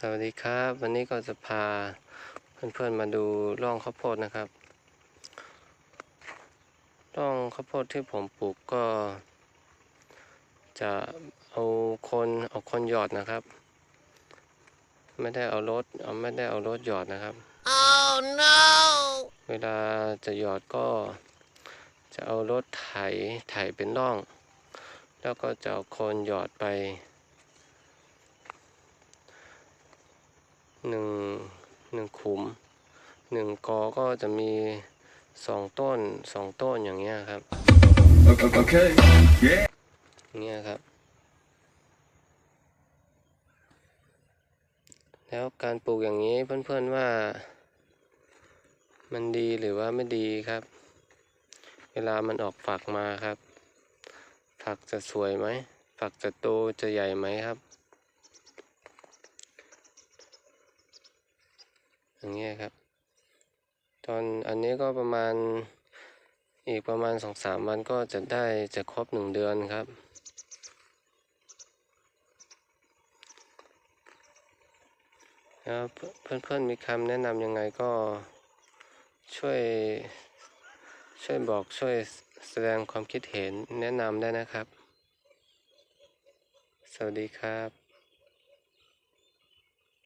สวัสดีครับ วันนี้ก็จะพาเพื่อนๆมาดูร่องข้าวโพดนะครับ ร่องข้าวโพดที่ผมปลูกก็ จะเอาคนเอาคนหยอดนะครับ ไม่ได้เอารถเอาไม่ได้เอารถหยอดนะครับ Oh no! เวลาจะหยอดก็จะเอารถไถไถเป็นร่อง แล้วก็จะเอาโคนหยอดไป หนึ่งหนึ่งขุมหนึ่งกอก็จะมีสองต้นสองต้นอย่างเงี้ยครับ Okay. Yeah. อย่างเงี้ยครับ แล้วการปลูกอย่างนี้เพื่อนๆว่า มันดีหรือว่าไม่ดีครับ เวลามันออกฝักมาครับ ฝักจะสวยไหมฝักจะโตจะใหญ่ไหมครับ อย่างเงี้ยครับ ตอนอันนี้ก็ประมาณอีกประมาณสองสามวันก็จะได้จะครบหนึ่งเดือนครับ แล้วเพื่อนๆมีคำแนะนำยังไงก็ช่วยช่วยบอกช่วยแสดงความคิดเห็นแนะนำได้นะครับ สวัสดีครับ